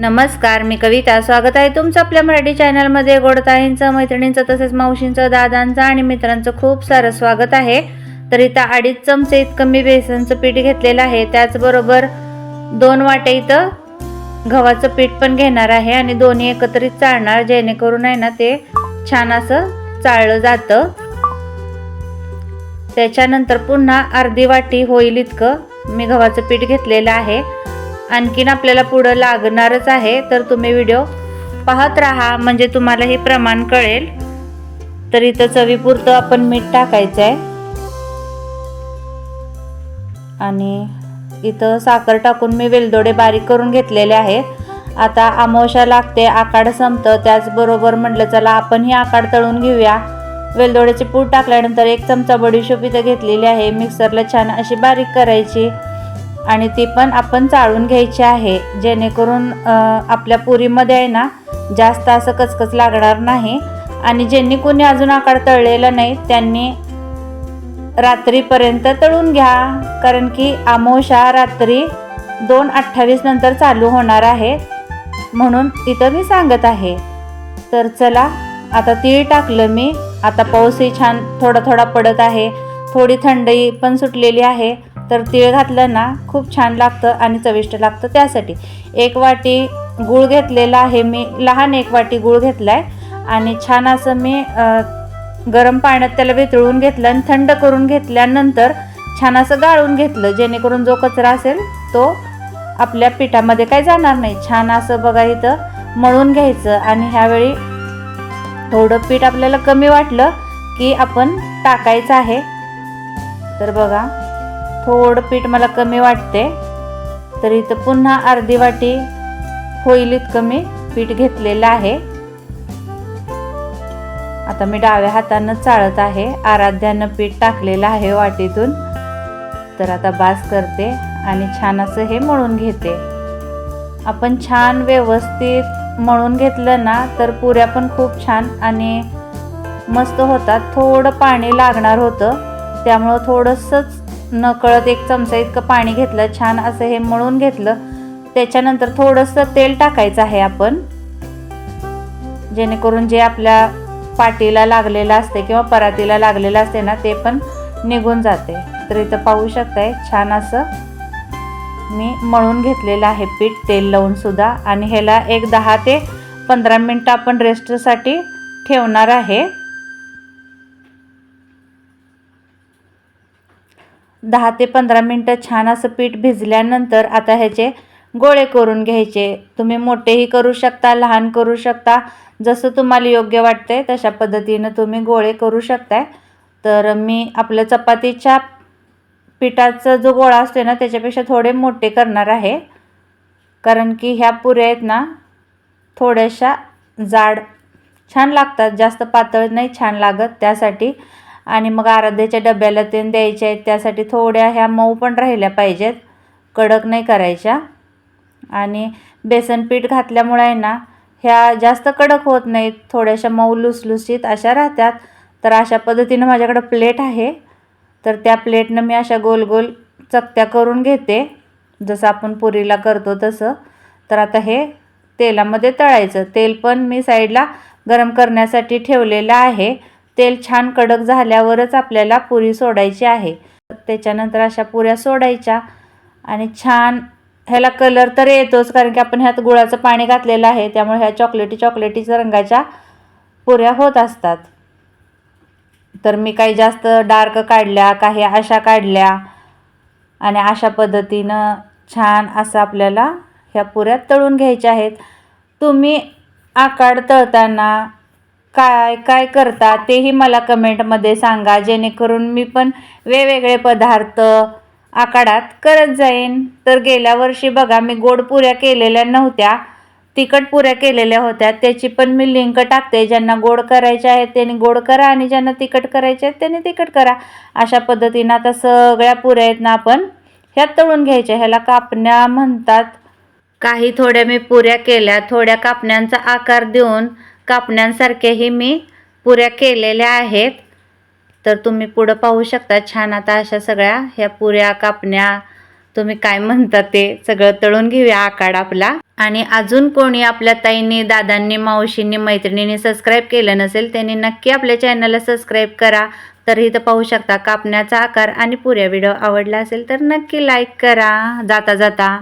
नमस्कार मी कविता. स्वागत आहे तुमचं आपल्या मराठी चॅनलमध्ये. गोडताईंचं मैत्रिणींचं तसेच मावशींचं दादांचं आणि मित्रांचं खूप सारं स्वागत आहे. तर इथं अडीच चमचे इतकं मी बेसनचं पीठ घेतलेलं आहे. त्याचबरोबर दोन वाटे इथं गव्हाचं पीठ पण घेणार आहे आणि दोन्ही एकत्रित चाळणार जेणेकरून आहे ना ते छान असं चाळलं जातं. त्याच्यानंतर पुन्हा अर्धी वाटी होईल इतकं मी गव्हाचं पीठ घेतलेलं आहे. आणखीन आपल्याला पुढं लागणारच आहे तर तुम्ही व्हिडिओ पाहत राहा. म्हणजे तुम्हाला हे प्रमाण कळेल. तर इथं चवीपुरतं आपण मीठ टाकायचं आहे. आणि इथं साखर टाकून मी वेलदोडे बारीक करून घेतलेले आहेत. आता आमोशा लागते आकाड संपतं. त्याचबरोबर म्हटलं चला आपण ही आकाड तळून घेऊया. वेलदोड्याचे पूड टाकल्यानंतर एक चमचा बडीशोप इथं घेतलेली आहे. मिक्सरला छान अशी बारीक करायची. आणि ती पण आपण चाळून घ्यायची आहे. जेणेकरून आपल्या पुरीमध्ये आहे ना जास्त असं कचकच लागणार नाही. आणि ज्यांनी कोणी अजून आकार तळलेला नाही त्यांनी रात्रीपर्यंत तळून घ्या. कारण की आमोशा रात्री दोन अठ्ठावीस नंतर चालू होणार आहे. म्हणून तिथं मी सांगत आहे. तर चला आता तीळ टाकलं मी. आता पाऊसही छान थोडा थोडा पडत आहे. थोडी थंडी पण सुटलेली आहे. तर तीळ घातलं ना खूप छान लागतं आणि चविष्ट लागतं त्यासाठी. एक वाटी गूळ घेतलेला आहे मी लहान एक वाटी गूळ घेतला आहे आणि छान असं मी गरम पाण्यात त्याला वितळून घेतलं आणि थंड करून घेतल्यानंतर छान असं गाळून घेतलं जेणेकरून जो कचरा असेल तो आपल्या पिठामध्ये काही जाणार नाही. छान असं बघा इथं मळून घ्यायचं आणि ह्यावेळी थोडं पीठ आपल्याला कमी वाटलं की आपण टाकायचं आहे. तर बघा. थोडं पीठ मला कमी वाटते तर इथं पुन्हा अर्धी वाटी होईल इतकं मी पीठ घेतलेलं आहे. आता मी डाव्या हातानं चाळत आहे. आराध्यानं पीठ टाकलेलं आहे वाटीतून. तर आता बास करते आणि छान असं हे मळून घेते. आपण छान व्यवस्थित मळून घेतलं ना तर पुऱ्या पण खूप छान आणि मस्त होतात. थोडं पाणी लागणार होतं. त्यामुळं थोडंसंच नकळत एक चमचा इतकं पाणी घेतलं छान असं हे मळून घेतलं. त्याच्यानंतर थोडंसं तेल टाकायचं आहे आपण. जेणेकरून जे आपल्या पाटीला लागलेलं असते किंवा परातीला लागलेलं असते ना ते पण निघून जाते तर इथं पाहू शकताय छान असं मी मळून घेतलेलं आहे पीठ तेल लावून सुद्धा. आणि ह्याला एक दहा ते पंधरा मिनटं आपण रेस्टसाठी ठेवणार आहे. दहा ते पंधरा मिनटं छान असं पीठ भिजल्यानंतर आता ह्याचे गोळे करून घ्यायचे. तुम्ही मोठेही करू शकता लहान करू शकता. जसं तुम्हाला योग्य वाटते तशा पद्धतीनं तुम्ही गोळे करू शकताय. तर मी आपलं चपातीच्या पिठाचा जो गोळा असतो ना त्याच्यापेक्षा थोडे मोठे करणार आहे. कारण की ह्या पुऱ्या आहेत ना थोड्याशा जाड छान लागतात. जास्त पातळ नाही छान लागत त्यासाठी. आणि मग आराध्याच्या डब्याला ते द्यायच्या आहेत. त्यासाठी थोड्या ह्या मऊ पण राहिल्या पाहिजेत. कडक नाही करायच्या. आणि बेसन पीठ घातल्यामुळे आहे ना ह्या जास्त कडक होत नाहीत. थोड्याशा मऊ लुसलुसीत अशा राहतात. तर अशा पद्धतीनं माझ्याकडं प्लेट आहे. तर त्या प्लेटनं मी अशा गोल गोल चकत्या करून घेते. जसं आपण पुरीला करतो तसं. तर आता हे तेलामध्ये तळायचं. तेल पण मी साईडला गरम करण्यासाठी ठेवलेलं आहे. तेल छान कडक झाल्यावरच आपल्याला पुरी सोडायची आहे. त्याच्यानंतर अशा पुऱ्या सोडायच्या आणि छान ह्याला कलर तर येतोच कारण की आपण ह्यात गुळाचं पाणी घातलेलं आहे त्यामुळे ह्या चॉकलेटी चॉकलेटीच्या रंगाच्या पुऱ्या होत असतात. तर मी काही जास्त डार्क काढल्या काही अशा काढल्या आणि अशा पद्धतीनं छान असं आपल्याला ह्या पुऱ्या तळून घ्यायच्या आहेत. तुम्ही आकाड तळताना काय काय करता तेही मला कमेंटमध्ये सांगा जेणेकरून मी पण वेगवेगळे पदार्थ आकाडात करत जाईन. तर गेल्या वर्षी बघा मी गोड पुऱ्या केलेल्या नव्हत्या तिखट पुऱ्या केलेल्या होत्या. त्याची पण मी लिंक टाकते. ज्यांना गोड करायच्या आहेत त्यांनी गोड करा आणि ज्यांना तिखट करायचे आहेत त्यांनी तिखट करा. अशा पद्धतीनं आता सगळ्या पुऱ्या आहेत ना आपण ह्या तळून घ्यायच्या. ह्याला कापण्या म्हणतात. काही थोड्या मी पुऱ्या केल्या. थोड्या कापण्यांचा आकार देऊन कापण्यांसारख्याही मी पुऱ्या केलेल्या आहेत. तर तुम्ही पुढं पाहू शकता छान आता अशा सगळ्या ह्या पुऱ्या कापण्या तुम्ही काय म्हणता ते सगळं तळून घेऊया आकाड आपला. आणि अजून कोणी आपल्या ताईंनी दादांनी मावशींनी मैत्रिणींनी सबस्क्राईब केलं नसेल त्यांनी नक्की आपल्या चॅनलला सबस्क्राईब करा. तर इथं पाहू शकता कापण्याचा आकार आणि पुऱ्या व्हिडिओ आवडला असेल तर नक्की लाईक करा. जाता जाता.